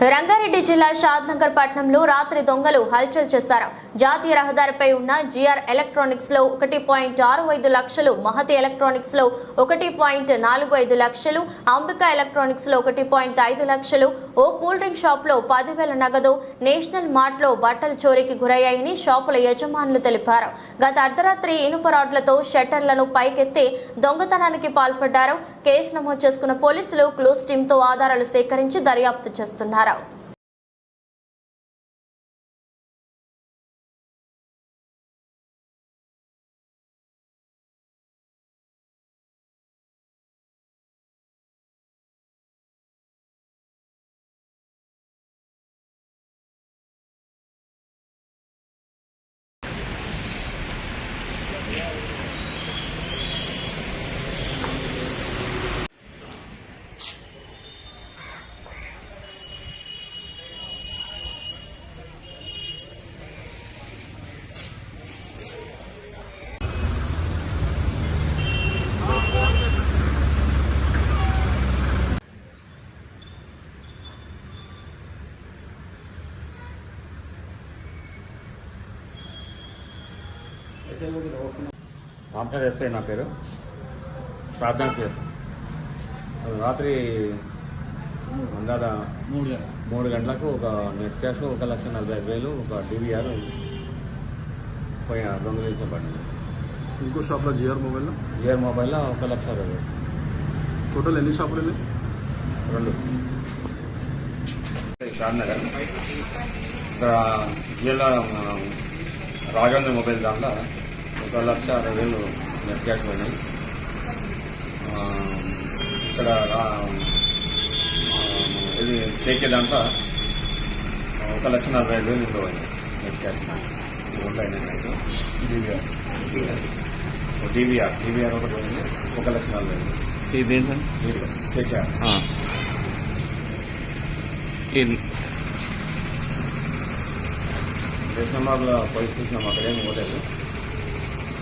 రంగారెడ్డి జిల్లా షాద్నగర్ పట్టణంలో రాత్రి దొంగలు హల్చల్ చేశారు. జాతీయ రహదారిపై ఉన్న జిఆర్ ఎలక్ట్రానిక్స్లో ఒకటి పాయింట్ ఆరు ఐదు లక్షలు మహతి ఎలక్ట్రానిక్స్లో ఒకటి పాయింట్ నాలుగు ఐదు లక్షలు అంబిక ఎలక్ట్రానిక్స్లో ఒకటి పాయింట్ ఐదు లక్షలు ఓ కూల్ డ్రింక్ షాప్లో పదివేల నగదు నేషనల్ మార్ట్లో బట్టలు చోరీకి గురయ్యాయని షాపుల యజమానులు తెలిపారు. గత అర్ధరాత్రి ఇనుప రాడ్లతో షట్టర్లను పైకెత్తి దొంగతనానికి పాల్పడ్డారు. కేసు నమోదు చేసుకున్న పోలీసులు క్లూస్ టీంతో ఆధారాలు సేకరించి దర్యాప్తు చేస్తున్నారు. Yeah. రామచంద్ర ఎస్ఐ నా పేరు. శ్రాద్ధానికి చేస్తాను రాత్రి అందాద మూడు మూడు గంటలకు ఒక నెట్ క్యాష్ ఒక లక్ష నలభై ఐదు వేలు ఒక డివిఆర్ పోయిన దొంగలించబడింది. ఇంకో షాప్లో జిఆర్ మొబైల్లో? జియర్ మొబైల్లో ఒక లక్ష అరవై వేలు. టోటల్ ఎన్ని షాపులు వెళ్ళి రెండు. షాద్నగర్. ఇక్కడ జిల్లా రాజేంద్ర మొబైల్ దాంట్లో ఒక లక్ష అరవై వేలు నెట్ క్యాష్ పోయినాయి ఇక్కడ ఇది కేకే దాంట్లో ఒక లక్ష నలభై ఐదు వేలు ఇంట్లో పోయినాయి నెట్ క్యాష్ ఉంటాయి నైట్ డివిఆర్ డివిఆర్ డివిఆర్ ఒకటి పోయింది ఒక లక్ష నలభై ఐదు ఇదేంటండి కేకేఆర్ దేశంలో పోలీస్ స్టేషన్ అక్కడేం పోలేదు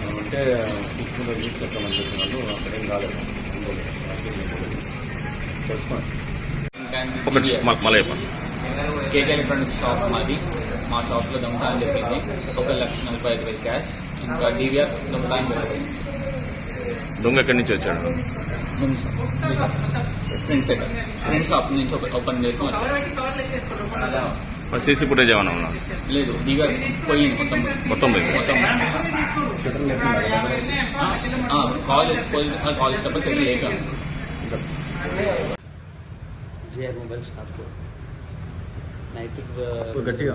అంటే తీసుకుంటే తీసుకెళ్తామని చెప్పినారు. అక్కడేం కాలేదు. తెలుసుకోండి కేకే ఎలక్ట్రానిక్స్ షాప్ మాది. మా షాప్లో దొంగతనం జరిగింది ఒక లక్ష నలభై ఐదు వేలు క్యాష్. ఇంకా డీవీఆర్ దొంగతనం జరిగింది దొంగ ఎక్కడి నుంచి వచ్చాడు? Friend set friend shop. నుంచి ఒక- ఓపెన్ చేసి. సీసీ ఫుటేజ్ ఏమైనా ఉన్నా లేదు డీవీఆర్ పోయింది మొత్తం. మొత్తం పోయింది. మొత్తం. ఆ, కాల్ చేసి పోలీస్ కాల్ చేసేటప్పుడు సెట్ లేక జిఆర్ మొబైల్ షాప్ నైట్ గట్టిగా.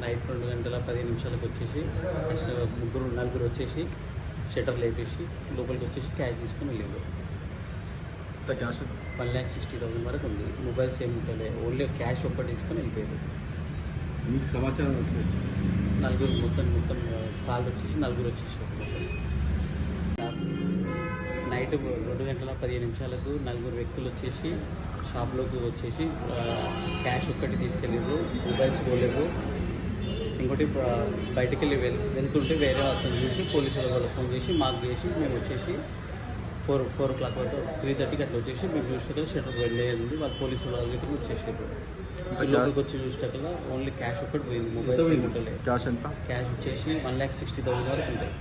నైట్ రెండు గంటల పది నిమిషాలకు వచ్చేసి ఫస్ట్ ముగ్గురు నలుగురు వచ్చేసి షటర్ లేపేసి లోపలికి వచ్చేసి క్యాష్ తీసుకుని వెళ్ళిండు ఇంత cash? One lakh sixty thousand వరకు ఉంది. మొబైల్స్ ఏమి ఉంటలే ఓన్లీ క్యాష్ ఒక్కటి తీసుకొని వెళ్ళిపోయారు. మీకు సమాచారం నలుగురు మొత్తం మొత్తం కాల్ వచ్చేసి నలుగురు వచ్చేసి నైట్ రెండు గంటల పదిహేను నిమిషాలకు నలుగురు వ్యక్తులు వచ్చేసి షాప్లోకి వచ్చేసి క్యాష్ ఒక్కటి తీసుకెళ్ళారు మొబైల్స్ పోలేవు ఇంకోటి ఆ, బయటికి వెళ్ళి వెళ్ వెళ్తుంటే వేరే అతను చూసి పోలీసు వాళ్ళకి ఫోన్ చేసి మాకు చేసి మేము వచ్చేసి ఫోర్ ఫోర్ ఓ క్లాక్ వరకు త్రీ థర్టీకి అట్లా వచ్చేసి మేము చూస్తే షటర్ వెళ్ళేది వాళ్ళు పోలీసు వాళ్ళ దగ్గర వచ్చేసారు లోపలికి వచ్చి చూసినాక ఓన్లీ క్యాష్ ఒక్కటి పోయింది ఉండలేదు క్యాష్ ఎంత? క్యాష్ వచ్చేసి వన్ ల్యాక్ సిక్స్టీ థౌసండ్ వరకు ఉంటాయి